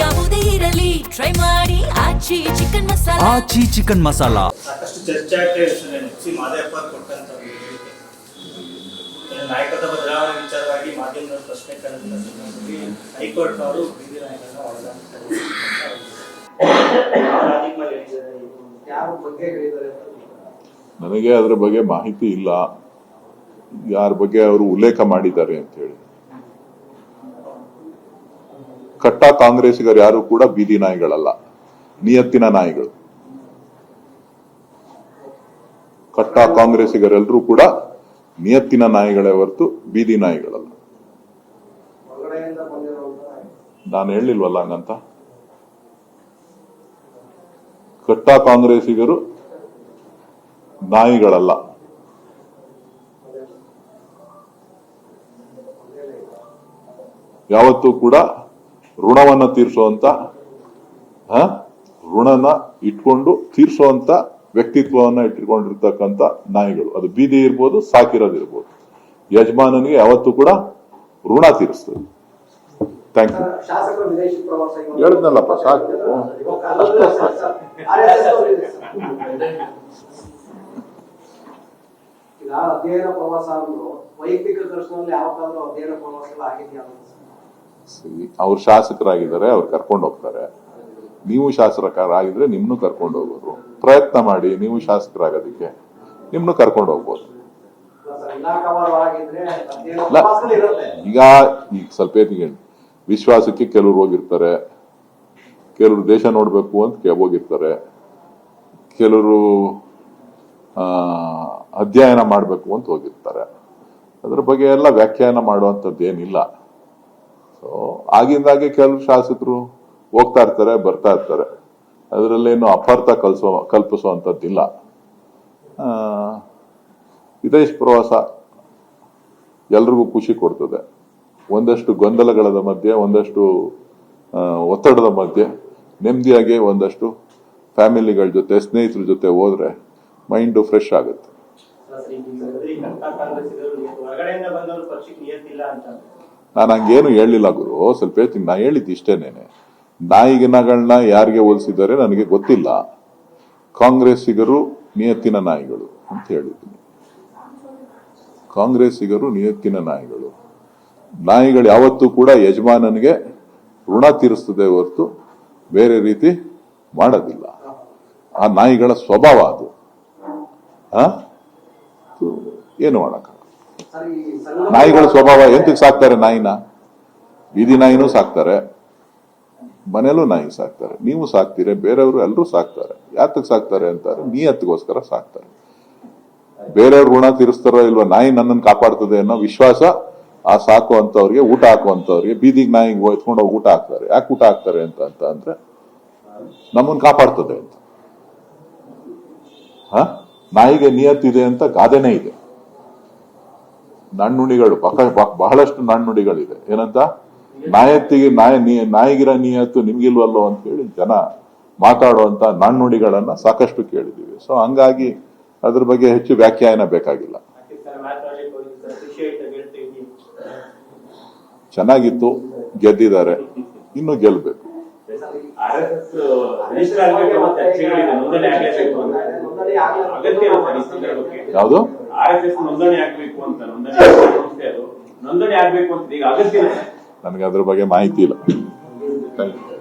ಯಾವುದೇ ಇರಲಿ. ಟ್ರೈ ಮಾಡಿ. ಆಚಿ ಚಿಕನ್ ಮಸಾಲ. ಆಚಿ ಚಿಕನ್ ಮಸಾಲಾ. ಸಾಕಷ್ಟು ಚರ್ಚೆ ಆಗ್ತಾ ಇದೆ ಸಿ ಮಾದೇವಪ್ಪ ಕೊಟ್ಟಂತ. ನಾಯಕತ್ವ ಬದಲಾವಣೆ ವಿಚಾರವಾಗಿ ಮಾಧ್ಯಮದ ಪ್ರಶ್ನೆ ಬೀದಿ ನಾಯಕರನ್ನ ನನಗೆ ಅದರ ಬಗ್ಗೆ ಮಾಹಿತಿ ಇಲ್ಲ. ಯಾರ ಬಗ್ಗೆ ಅವರು ಉಲ್ಲೇಖ ಮಾಡಿದ್ದಾರೆ ಅಂತ ಹೇಳಿ. ಕಟ್ಟ ಕಾಂಗ್ರೆಸ್ಸಿಗರು ಯಾರು ಕೂಡ ಬೀದಿ ನಾಯಿಗಳಲ್ಲ, ನಿಯತ್ತಿನ ನಾಯಿಗಳು. ಕಟ್ಟ ಕಾಂಗ್ರೆಸ್ಸಿಗರೆಲ್ಲರೂ ಕೂಡ ನಿಯತ್ತಿನ ನಾಯಿಗಳೇ ಹೊರತು ಬೀದಿ ನಾಯಿಗಳಲ್ಲ. ನಾನು ಹೇಳಿಲ್ವಲ್ಲ ಹಂಗಂತ? ಕಟ್ಟ ಕಾಂಗ್ರೆಸ್ಸಿಗರು ನಾಯಿಗಳಲ್ಲ. ಯಾವತ್ತೂ ಕೂಡ ಋಣವನ್ನ ತೀರಿಸುವಂತ? ಋಣನ ಇಟ್ಕೊಂಡು ತೀರಿಸುವಂತ ವ್ಯಕ್ತಿತ್ವವನ್ನ ಇಟ್ಕೊಂಡಿರ್ತಕ್ಕಂಥ ನಾಯಿಗಳು ಅದು ಬೀದಿ ಇರ್ಬೋದು ಸಾಕಿರೋದಿರ್ಬೋದು ಯಜಮಾನನಿಗೆ ಯಾವತ್ತೂ ಕೂಡ ಋಣ ತೀರಿಸ್ತದೆ ಥ್ಯಾಂಕ್ ಯು ಹೇಳಿದ್ನಲ್ಲಪ್ಪ, ಸಾಕು. ಅಧ್ಯಯನ ಪ್ರವಾಸ ಅಂದ್ರು ವೈಯಕ್ತಿಕ ದರ್ಶನದಲ್ಲಿ ಯಾವತ್ತಾದ್ರೂ ಅಧ್ಯಯನ ಪ್ರವಾಸ ಆಗಿದೆಯಾ? ಅವ್ರು ಶಾಸಕರಾಗಿದ್ದಾರೆ, ಅವ್ರು ಕರ್ಕೊಂಡು ಹೋಗ್ತಾರೆ. ನೀವು ಶಾಸಕರಾಗಿದ್ರೆ ನಿಮ್ನು ಕರ್ಕೊಂಡು ಹೋಗೋರು. ಪ್ರಯತ್ನ ಮಾಡಿ, ನೀವು ಶಾಸಕರಾಗೋದಕ್ಕೆ ನಿಮ್ನು ಕರ್ಕೊಂಡು ಹೋಗ್ಬೋದು. ಈಗ ಈಗ ಸ್ವಲ್ಪ ವಿಶ್ವಾಸಕ್ಕೆ ಕೆಲವ್ರು ಹೋಗಿರ್ತಾರೆ. ಕೆಲವರು ದೇಶ ನೋಡ್ಬೇಕು ಅಂತ ಹೋಗಿರ್ತಾರೆ. ಕೆಲವರು ಅಧ್ಯಯನ ಮಾಡಬೇಕು ಅಂತ ಹೋಗಿರ್ತಾರೆ. ಅದ್ರ ಬಗ್ಗೆ ಎಲ್ಲ ವ್ಯಾಖ್ಯಾನ ಮಾಡುವಂಥದ್ದು ಏನಿಲ್ಲ ಸೊ ಆಗಿಂದಾಗೆ ಕೆಲವು ಶಾಸಕರು ಹೋಗ್ತಾ ಇರ್ತಾರೆ ಬರ್ತಾ ಇರ್ತಾರೆ ಅದರಲ್ಲೇನು ಅಪಾರ್ಥ ಕಲ್ಸೋ ಕಲ್ಪಿಸುವಂಥದ್ದಿಲ್ಲ ವಿದೇಶ ಪ್ರವಾಸ ಎಲ್ರಿಗೂ ಖುಷಿ ಕೊಡ್ತದೆ ಒಂದಷ್ಟು ಗೊಂದಲಗಳ ಮಧ್ಯೆ ಒಂದಷ್ಟು ಒತ್ತಡದ ಮಧ್ಯೆ ನೆಮ್ಮದಿಯಾಗಿ ಒಂದಷ್ಟು ಫ್ಯಾಮಿಲಿಗಳ ಜೊತೆ ಸ್ನೇಹಿತರ ಜೊತೆ ಹೋದ್ರೆ ಮೈಂಡು ಫ್ರೆಶ್ ಆಗುತ್ತೆ ನಾನು ಹಂಗೇನು ಹೇಳಿಲ್ಲ ಗುರು. ಸ್ವಲ್ಪ ಹೇಳ್ತೀನಿ. ನಾ ಹೇಳಿದ್ದು ಇಷ್ಟೇನೇನೆ. ನಾಯಿಗಿನಗಳನ್ನ ಯಾರಿಗೆ ಹೋಲಿಸಿದ್ದಾರೆ ನನಗೆ ಗೊತ್ತಿಲ್ಲ. ಕಾಂಗ್ರೆಸ್ಸಿಗರು ನಿಯತ್ತಿನ ನಾಯಿಗಳು ಅಂತ ಹೇಳಿದ್ದೀನಿ. ಕಾಂಗ್ರೆಸ್ಸಿಗರು ನಿಯತ್ತಿನ ನಾಯಿಗಳು. ನಾಯಿಗಳು ಯಾವತ್ತೂ ಕೂಡ ಯಜಮಾನನಿಗೆ ಋಣ ತೀರಿಸ್ತದೆ ಹೊರತು ಬೇರೆ ರೀತಿ ಮಾಡೋದಿಲ್ಲ. ಆ ನಾಯಿಗಳ ಸ್ವಭಾವ ಅದು? ಏನು ಮಾಡಕ್ಕ ನಾಯಿಗಳ ಸ್ವಭಾವ ಎಂತಕ್ಕೆ ಸಾಕ್ತಾರೆ ನಾಯಿನ? ಬೀದಿ ನಾಯಿನೂ ಸಾಕ್ತಾರೆ. ಮನೆಯಲ್ಲೂ ನಾಯಿ ಸಾಕ್ತಾರೆ. ನೀವು ಸಾಕ್ತೀರಿ, ಬೇರೆಯವರು ಎಲ್ಲರೂ ಸಾಕ್ತಾರೆ. ಯಾತಕ್ಕೆ ಸಾಕ್ತಾರೆ ಅಂತಾರೆ? ನಿಯತ್ತಿಗೋಸ್ಕರ ಸಾಕ್ತಾರೆ. ಬೇರೆಯವ್ರ ಋಣ ತೀರಿಸ್ತಾರೋ ಇಲ್ವಾ, ನಾಯಿ ನನ್ನನ್ನು ಕಾಪಾಡ್ತದೆ ಅನ್ನೋ ವಿಶ್ವಾಸ ಆ ಸಾಕುವಂತವ್ರಿಗೆ ಊಟ ಹಾಕುವಂತವ್ರಿಗೆ ಬೀದಿಗೆ ನಾಯಿಗೆ ಎತ್ಕೊಂಡು ಹೋಗಿ ಊಟ ಹಾಕ್ತಾರೆ. ಯಾಕೆ ಊಟ ಹಾಕ್ತಾರೆ ಅಂತ ಅಂತ ಅಂದ್ರೆ, ನಮ್ಮನ್ನು ಕಾಪಾಡ್ತದೆ ಅಂತ. ಹ? ನಾಯಿಗೆ ನಿಯತ್ತಿದೆ ಅಂತ ಗಾದೆನೇ ಇದೆ. ನಾಣ್ಣುಡಿಗಳು ಬಹಳಷ್ಟು ನಣ್ಣುಡಿಗಳಿದೆ ಏನಂತ? ನಾಯತ್ತಿಗೆ ನಾಯ ನಾಯಿಗಿರ ನಿಯತ್ತು ನಿಮ್ಗಿಲ್ವಲ್ಲೋ ಅಂತ ಹೇಳಿ ಜನ ಮಾತಾಡುವಂತ ನಾಣ್ಣುಡಿಗಳನ್ನ ಸಾಕಷ್ಟು ಕೇಳಿದೀವಿ ಸೊ ಹಂಗಾಗಿ ಅದ್ರ ಬಗ್ಗೆ ಹೆಚ್ಚು ವ್ಯಾಖ್ಯಾನ ಬೇಕಾಗಿಲ್ಲ. ಚೆನ್ನಾಗಿತ್ತು, ಗೆದ್ದಿದ್ದಾರೆ, ಇನ್ನು ಗೆಲ್ಬೇಕು. ಆರ್ಎಸ್ಎಸ್ ಆಗಬೇಕು ಅಂತ ಚರ್ಚೆಗಳಿದೆ ನೋಂದಣಿ ಆಗ್ಬೇಕು ಅಂತ ನೋಂದಣಿ ಸಂಸ್ಥೆ ಅದು ನೋಂದಣಿ ಆಗ್ಬೇಕು ಅಂತ ಈಗ ಅಗತ್ಯ ನನಗೆ ಅದ್ರ ಬಗ್ಗೆ ಮಾಹಿತಿ ಇಲ್ಲ. Thank you